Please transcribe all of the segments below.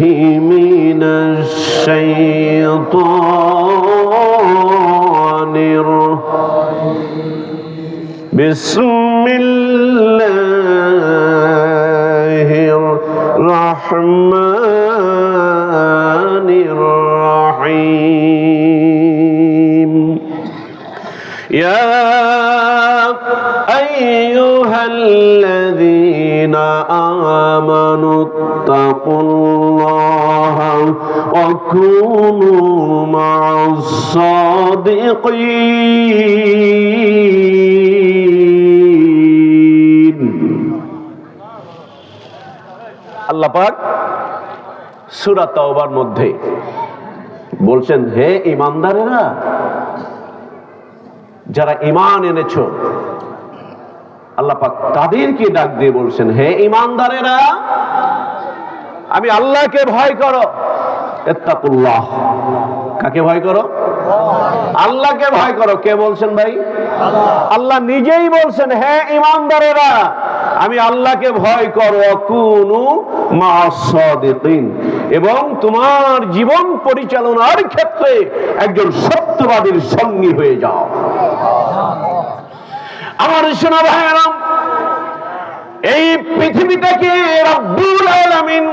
من الشيطان بسم الله الرحمن الرحيم. يا أيها الذين آمنوا اتقوا الله وكونوا مع الصادقين আল্লাহ পাক সূরা তাওবার মধ্যে বলছেন হে ইমানদারেরা যারা ইমান এনেছো আল্লাহ পাক তাদেরকে ডাক দিয়ে বলছেন, হে ইমানদারেরা আমি আল্লাহকে ভয় করো। ইত্তাকুল্লাহ কাকে ভয় করো? আল্লাহকে ভয় করো। কে বলছেন ভাই? আল্লাহ নিজেই বলছেন, হে ইমানদারেরা আমি আল্লাহকে ভয় করো। কুনু এবং তোমার জীবন পরিচালনার ক্ষেত্রে একজন সত্যবাদীর সঙ্গী হয়ে যাও। আমার সোনা ভাইয়েরা এই পৃথিবীটাকে রব্বুল আলামিন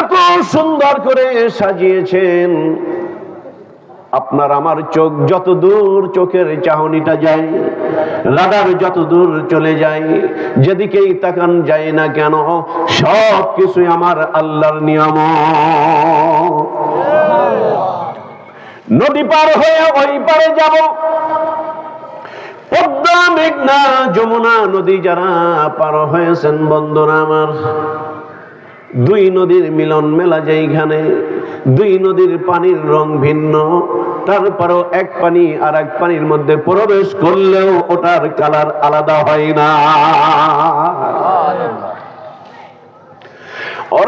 এত সুন্দর করে সাজিয়েছেন। আপনার আমার চোখ যত দূর চোখের চাহনিটা যায়, রাডার যত দূর চলে যায়, যেদিকেই তাকান যায় না কেন সব কিছুই আমার আল্লাহর নিয়ম নদী পার হয়ে ওই পারে যাব পদ্মা মেঘনা যমুনা নদী যারা পার হয়েছেন বন্ধুরা আমার, দুই নদীর মিলন মেলা যেইখানে, দুই নদীর পানির রং ভিন্ন, তারপরও এক পানি আর এক পানির মধ্যে প্রবেশ করলেও ওটার কালার আলাদা হয় না।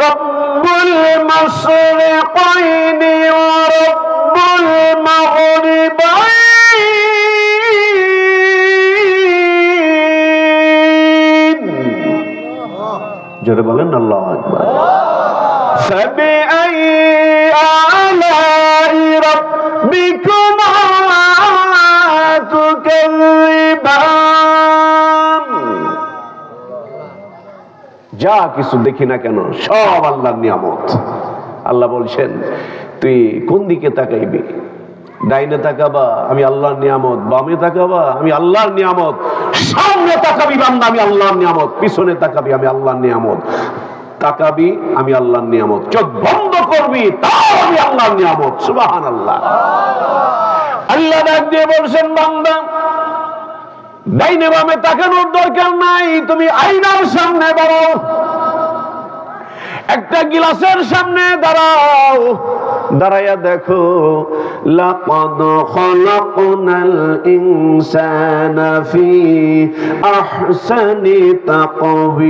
রব্বুল মাশরিকাইনি ওয়া রব্বুল মাগরিবাইন জোরে বলেন, আল্লাহ যা কিছু দেখি না কেন, সব আল্লাহর নিয়ামত। আল্লাহ বলছেন, তুই কোন দিকে তাকাইবি? ডাইনে তাকাবা, আমি আল্লাহর নিয়ামত। বামে তাকাবা, আমি আল্লাহর নিয়ামত। সামনে তাকাবি বান্দা, আমি আল্লাহর নিয়ামত। পিছনে তাকাবি, আমি আল্লাহর নিয়ামত। তাকাবি, আমি আল্লাহর নিয়ামত। চোখ বন্ধ করবি, তাও আমি আল্লাহর নিয়ামত। সুবাহান আল্লাহ আল্লাহ ডাক দিয়ে বলছেন, বান্দা, ডাইনে বামে তাকানোর দরকার নাই, তুমি আইনার সামনে বড় একটা গিলাসের সামনে দাঁড়াও। দাঁড়াইয়া দেখো, লাকাদ খলাকনাল ইনসানা ফি আহসানি তাকবীম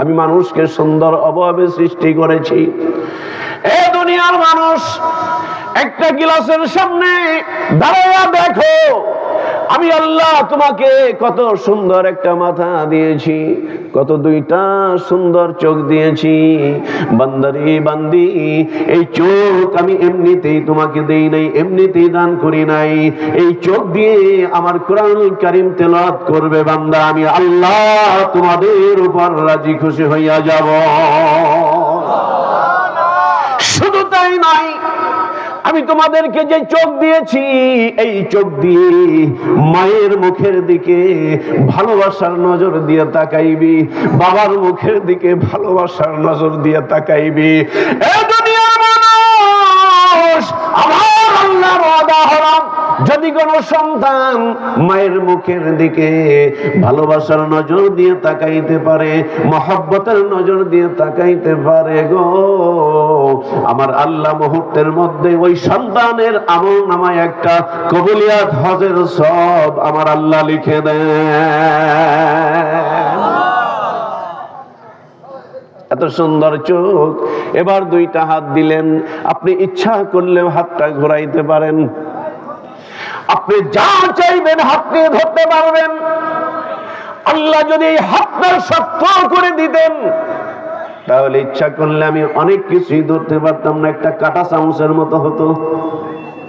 আমি মানুষকে সুন্দর অভাবে সৃষ্টি করেছি। এ দুনিয়ার মানুষ, একটা গিলাসের সামনে দাঁড়াইয়া দেখো আমি আল্লাহ তোমাকে কত সুন্দর একটা মাথা দিয়েছি কত দুইটা সুন্দর চোখ দিয়েছি। বান্দারি বান্দি এই চোখ আমি এমনিতেই তোমাকে দেই নাই এমনিতেই দান করি নাই। এই চোখ দিয়ে আমার কোরআন কারিম তেলাত করবে বান্দা আমি আল্লাহ তোমাদের উপর রাজি খুশি হইয়া যাব। শুধু তাই নাই আমি তোমাদেরকে যে চোখ দিয়েছি, এই চোখ দিয়ে মায়ের মুখের দিকে ভালোবাসার নজর দিয়ে তাকাইবি, বাবার মুখের দিকে ভালোবাসার নজর দিয়ে তাকাইবি। এ মানুষ আমার আল্লাহর ওয়াদা হলো যদি কোনো সন্তান মায়ের মুখের দিকে ভালোবাসার নজর দিয়ে তাকাইতে পারে, মহব্বতের নজর দিয়ে তাকাইতে পারে গো, আমার আল্লাহ মুহূর্তের মধ্যে ওই সন্তানের আমল নামায় একটা কবুলিয়াত হজের সব আমার আল্লাহ লিখে দেন। এত সুন্দর চোখ। এবার দুইটা হাত দিলেন। আপনি ইচ্ছা করলেও হাতটা ঘোরাইতে পারেন। আপনি যা চাইবেন হাত নিয়ে ধরতে পারবেন। আল্লাহ যদি এই হাতটা শক্ত করে দিতেন, তাহলে ইচ্ছা করলে আমি অনেক কিছুই ধরতে পারতাম না, একটা কাটা চামচের মতো হতো।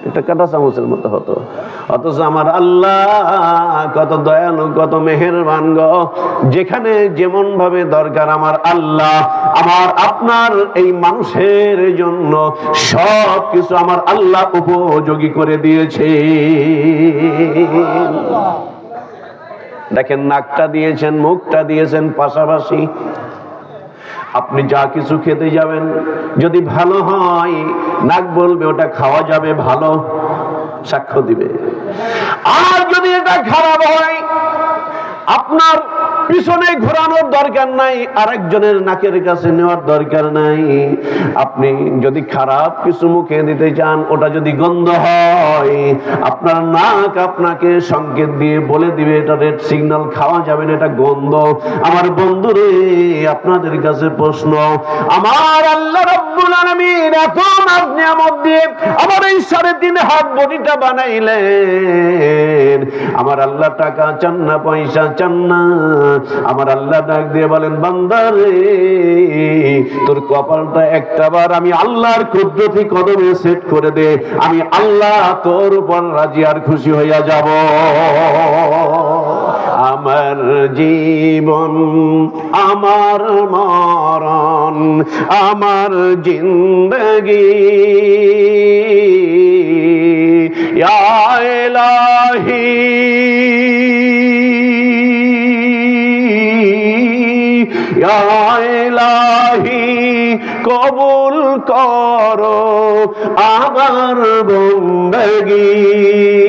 এটা কাটা চামচের মতো হতো। অথচ আমার আল্লাহ কত দয়ালু, কত মেহেরবান গো। যেখানে যেমন ভাবে দরকার আমার আল্লাহ, আমার আপনার এই মানুষের জন্য সব কিছু আমার আল্লাহ উপযোগী করে দিয়েছে। দেখেন, নাকটা দিয়েছেন, মুখটা দিয়েছেন পাশাপাশি। আপনি যা কিছু খেতে যাবেন, যদি ভালো হয়, নাক বলবে, ওটা খাওয়া যাবে, ভালো সাক্ষ্য দিবে। আর যদি এটা খারাপ হয়, আপনার পিছনে ঘোরানোর দরকার নাই, আরেকজনের নাকের কাছে নেওয়ার দরকার নাই। আপনি যদি খারাপ কিছু মুখে দিতে চান, ওটা যদি গন্ধ হয়, আপনার নাক আপনাকে সংকেত দিয়ে বলে দিবে, এটা রেড সিগন্যাল খাওয়া যাবে না, এটা গন্ধ। আমার বন্ধুরে, আপনাদের কাছে প্রশ্ন, আমার আল্লাহ রব্বুল আলামিন এত নাজ নিয়ামত দিয়ে সাড়ে তিন হাত বডিটা বানাইলেন। আমার আল্লাহ টাকা চান না, পয়সা চান না। আমার আল্লাহ ডাক দিয়ে বলেন বান্দারে তোর কপালটা একটা বার আমি আল্লাহর কুদরতি কদমে সেট করে দে। আমি আল্লাহ তোর উপর রাজি আর খুশি হইয়া যাব। আমার জীবন আমার মরণ আমার জিন্দগি। ইলাহি। ইলাহি কবুল করো আমার বন্দগি।